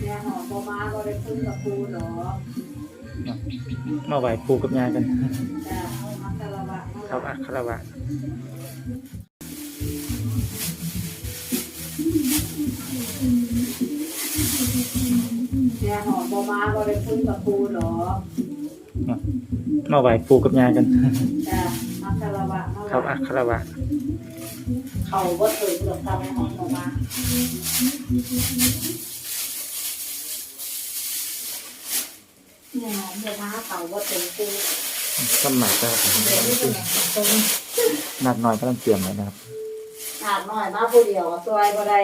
แม่หอมบ่มาบ่ได้พึ่งกับปูหรอกมาไหว้ปู่กับย่ากันจ้าเอามาคารวะมาครับอัคารวะแม่หอมบ่มาบ่ได้พึ่งกับปูหรอกมาไหว้ปู่กับย่ากันจ้ามาคารวะมาครับอัคารวะ เขาบ่เคยเลือกทำให้หอมบ่มาแม่หอมบ่มาเขาบ่ถึงปูสมัยก็เดี๋ยวนี้เป็นไงตรงนัดหน่อยก็ต้องเตรียมไว้นะครับถามหน่อยมาผู้เดียวอะซวยบ่ได้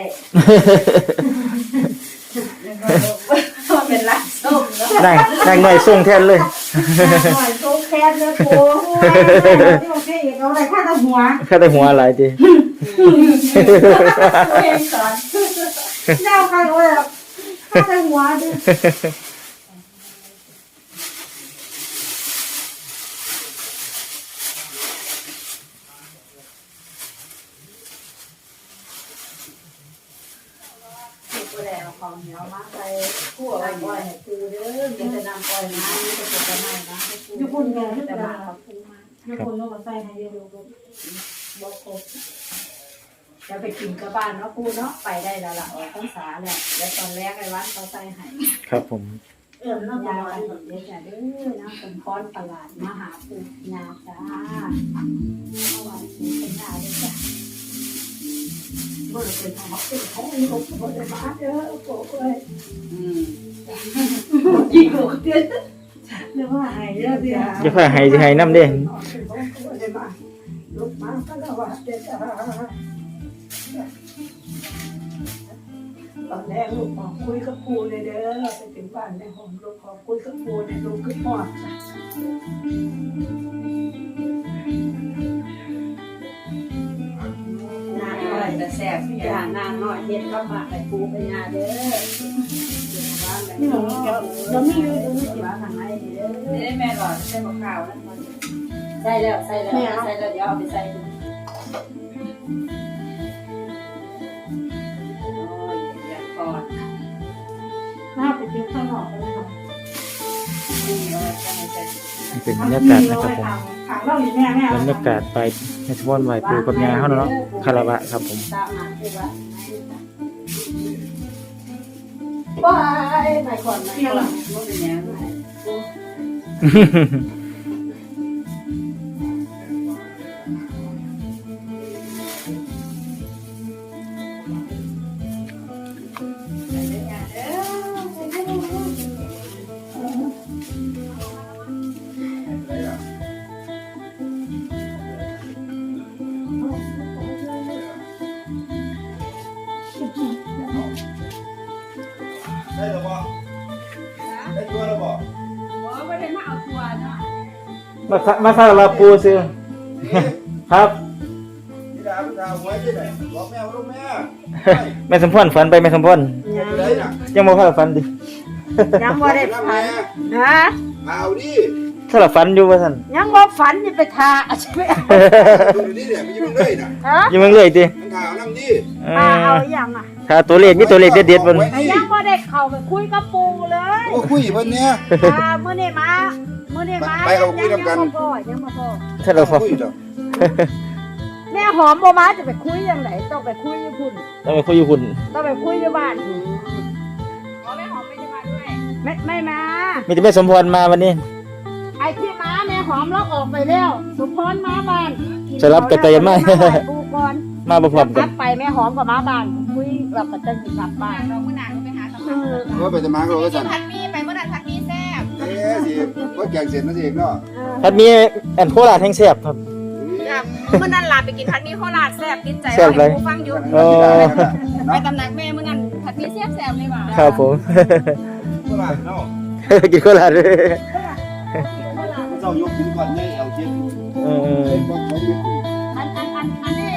เป็นรักส้มเนาะนั่งนั่งหน่อยส่งแทนเลยหน่อย ทุกแค่เนื้อปูที่โอเคอีกเอาอะไรค่าตะหัวแค่ได้หัวอะไรดีเพลงสอนเจ้าใครโอ้ยค่าตะหัวดิถูกไปแล้วของเหนียวมาใส่ขั่วไว้บ่อยให้ปูเด้อมีแต่นำปล่อยมามีแต่ปลูกกันใหม่นะอยู่พุ่น แม่แต่มาเขาปูมามีคนลงมาใส่ให้เยอะดูบอกครบจะไปกินกับบ้านเนาะปูเนาะไปได้แล้วล่ะออกพรรษาแล้วแล้วตอนแรกไอ้วัดเขาใส่ให้ครับผม เอิ่มน้ำยาตาไปไหลเด็กๆเด้อนะเป็นค้อนประหลาดมหาปูญาจ้าเมื่อวานนี้เป็นดาเลยจ้ะบ่ได้เป็นของเขาเป็นของอีกเขาบ่ได้มาเด้อโกเอ้ยอืมอีกโกเด้อ เรียกว่าหายเยอะสิอย่าพาให้สิให้น้ำเด้ลูกมาก็แล้วว่าเด้อจ้าตอนแรกลูกขอคุยกับครูเลยเด้อไปถึงบ้านในห้องลูกขอคุยกับครูในลูกขึ้นหอดนางน้อยแต่แสบอย่านางน้อยเฮ็ดก็มาให้ครูไปยาเด้อ นี่หนูเราไม่รู้จะไม่เดี๋ยวเก็บมาทางไหนเด้อไม่ได้แม่หลอดใช่มะพร้าวแล้วมันใส่แล้วใส่แล้วใส่แล้วเดี๋ยวเอาไปใส่ดูโอ้ยอยากกอดถ้าไปเก็บข้างนอกก็ได้ค่ะดีเลยจังเลยจ้ะนี่เป็นบรรยากาศนะครับผมขังเราอยู่แม่แม่บรรยากาศไปในสมอนไหวปูกับย่าเขาเนาะคาราวะครับผม ตามมาคือว่า บายไปก่อนไปก่อนว่าเป็นยัง ได้มาเอาตัวเนาะมาคมาคารวะปู่ซื้อ ครับที่ดาวดาวหวยที่ไหนบอกแม่ว่าลูกแม่แม่สมพรฝันไปแม่สมพรไหนน่ะยังบ่พาฝันดิยังบ่ได้ฝันนะเอาดิถ้าเราฝันอยู่ว่าซั่นยังบ่ฝันนี่ไปทาอาชีพดูนี่เนี่ยมันยังเลยน่ะฮะอยู่เมืองเลยติมันข่าวนั่งดิเอมาเอาออย่างอะถ้าตัวเลขมีตัวเลขเด็ดๆบนแต่ยังบ่ได้เข้าไปคุยกับปูเลยโอ้คุยเพิ่นเนี่ย อ่ามื้อนี้มา มื้อนี้มาไปเอาคุยนำกัน ยังบ่พอยังบ่พอถ้าเราพอคุยดอกแม่หอมบ่มาจะไปคุยยังไงต้องไปคุยอยู่พุ่นต้องไปคุยอยู่หุ่นต้องไปคุยอยู่บ้านอ๋อแม่หอมไม่ได้มาด้วยไม่ไม่มา มีแต่แม่สมพรมาวันนี้ไอ้ที่มาแม่หอมเราออกไปแล้วสุพรมาบ้านสลับกระจายมาปูก่อนมาบ่พร้อมกักลันบไปแม่หอมกับมาบ้านคุยเราก็จะกลับบ้าน เราเมื่อนานก็ไปหาตำรวจว่าไปจะมาก็เราก็สั่นพัดมีไป เอ๊ะสิว่าแกงเสร็จนะสิเนาะพัดมีอันโคราชแห่งแซ่บครับเมื่อนั้นลาไปกินพัดมีโคราชแซ่บติดใจแซ่บเลยผู้ฟังอยู่เออ ไปตำหนักแม่เมื่อนั้นพัดมีแซ่บแซ่บเลยว่ะครับผมโคราชเนาะกินโคราชเลยเจ้ายกขึ้นก่อนเนี่ยเอาเทียนเออเทียนก่อนเขาไม่คุยอันอันอันอันนี้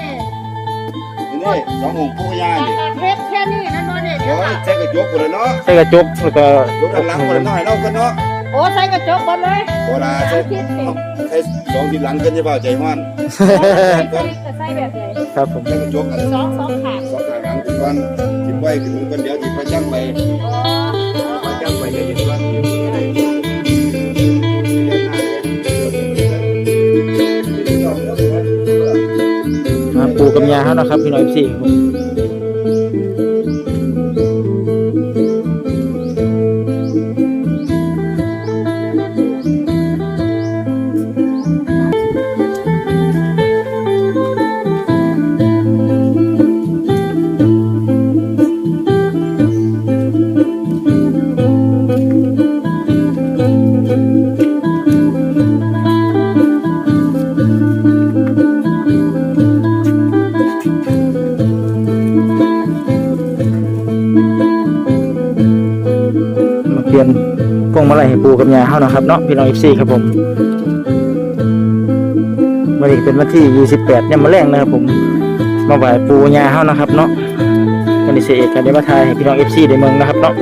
นี่สองหงปู่ย่านี่แต่เทปแค่นี้นั่นเนาะเนี่ยเดี๋เดี๋ยยววใช้กระจกคนละเนาะใส่กระจกแล้วก็ยกด้านหลังคนละน้อยเนาะกันเนาะเโอ้ใส่กระจกหมดเลยโบราณใช้คิดเองใช้สองทีหลังขึ้นจะเปล่าใจห้อนจะใส่แบบไหนครับผมใช้กระจกกันสองสองขาสองทางหลังขึ้นวันจิบไว้ขึ้นคนเดียวจิบไปจังไปอ๋อไปจังไปจะจิบวันมาปูกับยาเขานะครับพี่น้อง FC ครับผม ปูกับยาเฮานะครับเนาะพี่น้อง FC ครับผมวันนี้เป็นวันที่ 28เนี่ยมาแรงนะครับผมมาไหว้ปูยาเฮานะครับเนาะวันนี้เสียเอกกันได้มาทายให้พี่น้อง FC ได้เมืองนะครับเนาะ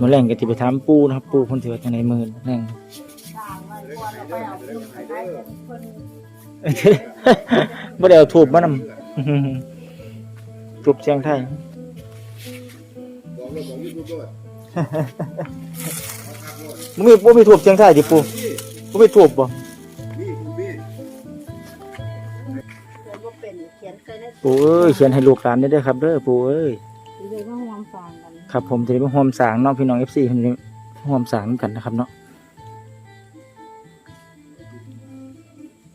มื้อแรงก็สิไปถามปูนะครับ ปูเพิ่นสิว่าจังไดมื้อแรงบ่ได้เอาทูบมานำทูบเสียงไทยบอกเลยของยูทูบด้วยบ่มีบ่มีทูบเสียงไทยดิปูบ่มีทูบบ่นี่คุณพี่ก็เป็นเขียนเคยได้ปูเอ้ยเขียนให้ลูกหลานได้เด้อครับเด้อปูเอ้ยเลยว่าห่วงฟังกัน ครับผมจะได้มาร่วมสร้างเนาะพี่น้อง FC เพิ่นจะร่วมสร้างกันนะครับเนาะ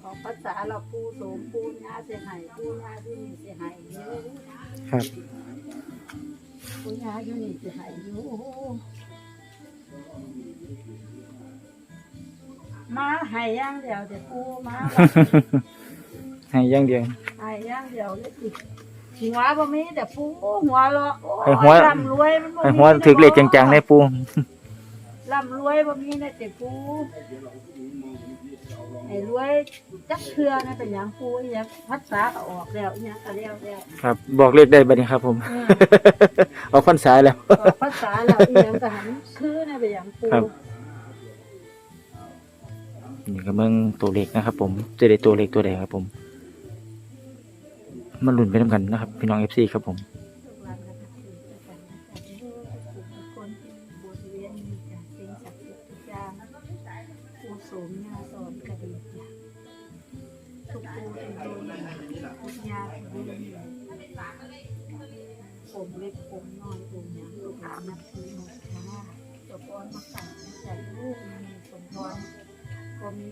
ออกภาษาเราปูโสมปูญาเสียหายปูญาที่นี่เสียหายเยอะครับปูญาอยู่นี่เสียหายอยู่มาใหายย่างเดียวเดี๋ยวปูมาให้อย่างเดียวใหายย่างเดียวเลยสิ หัวบ่มีแต่ปูหัวเราะโอ้ยให้หัว ร่ำรวยมันบ่ให้หัวถึกเลขจังๆได้ปูร่ำรวยบ่มีในแต่ปูให้รวยจักเทื่อนะเป็นหยังปูอีหยังภาษาก็ออกแล้วอีหยังก็แล้วแล้วครับ บอกเลขได้บัดนี้ครับ ผม อืม เอาพรรษาแล้ว ออกภาษาแล้วอีหยังก็หันคือนะเป็นหยังปูครับ นี่ก็เบิ่งตัวเลขนะครับ ผมจะได้ตัวเลขตัวใดครับผม มาลุ้นไปนํกันนะครับ พี่น้อง FC ครับผมลูกหลานก็ถือกันนะคะคนที่บริเวณนี้จ้ะสิ่งศักดิ์สิทธิ์ทุกอย่างผู้สูงยาสอนก็ดีจ้ะทุกผู้ทุกคนทุกยาทุกเรื่องผมเล็กผมน้อยผมหยังหานนับถือหมดค่ะจ้าพ่อมาสั่งใจลูกมีสมพรก็มี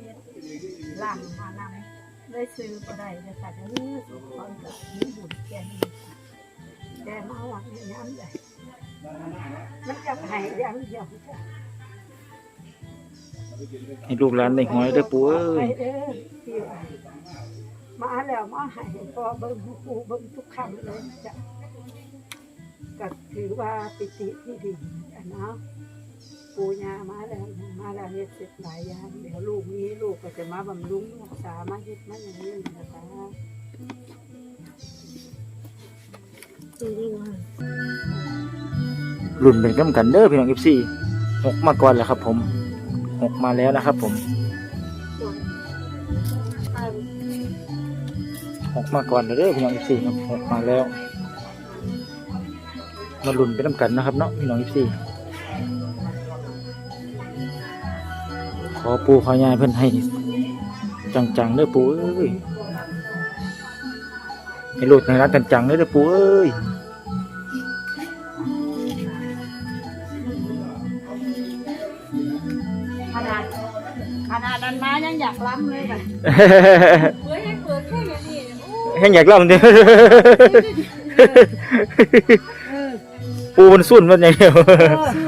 หลังมานำ ได้ซื้อบ่ได้แต่แต่เนื้อสมพรกับมีบุญแก่นี้ค่ะแต่มาหวังอย่างนั้นเลยมันจะหายอย่างเดียวจ้ะให้ลูกหลานได้หอยเด้อปู่เอ้ยไปเด้อพี่ว่ามาแล้วมาให้พอเบิ่งปูเบิ่งทุกคำเลยจ้ะก็ถือว่าปิติที่ดีอันเนาะ ปูยามาแล้วมาแล้วเฮ็ดเสร็จหลายอย่างเดี๋ยวลูกนี้ลูกก็จะมาบำรุงรักษามาเฮ็ดมาอย่างนี้นะคะลุ้นเป็นกำกันเด้อพี่น้อง FC หกมาก่อนแล้วครับ ผมหกมาแล้วนะครับ ผมหกมาก่อนเด้อพี่น้อง FC ครับหกมาแล้ว มาลุ้นไปนํกันนะครับเนาะพี่น้อง FC ข อปู่ขอยายเพิ่นให้ จังๆเด้อปู่เอ้ยให้โลดในร้านจังๆเด้อเด้อปู่เอ้ยขนาดขนาดนั้นมายังอยากล้ำเลยแบบเฮ้ยให้เปิดแค่อย่างนี้เนี่ยโอ้แห้งอยากเล่าเด้อปูมันสุ่นมันอย่างเดียวซุ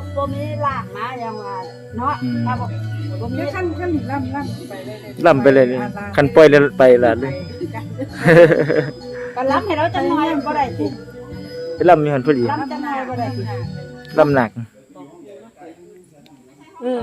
บ่บ่มีลากมาอย่างว่าเนาะถ้าบ่บ่มีเดี๋ยวขั้นขั้นล่ำล่ำไปเลยล่ำไปเลยเลยคันปล่อยแล้วไปละเลยก็ล้ำให้เราจังหน่อยบ่ได้ติไปล่ำมีหันพอดีล้ำจังหน่อยบ่ได้ติล่ำหนักเออ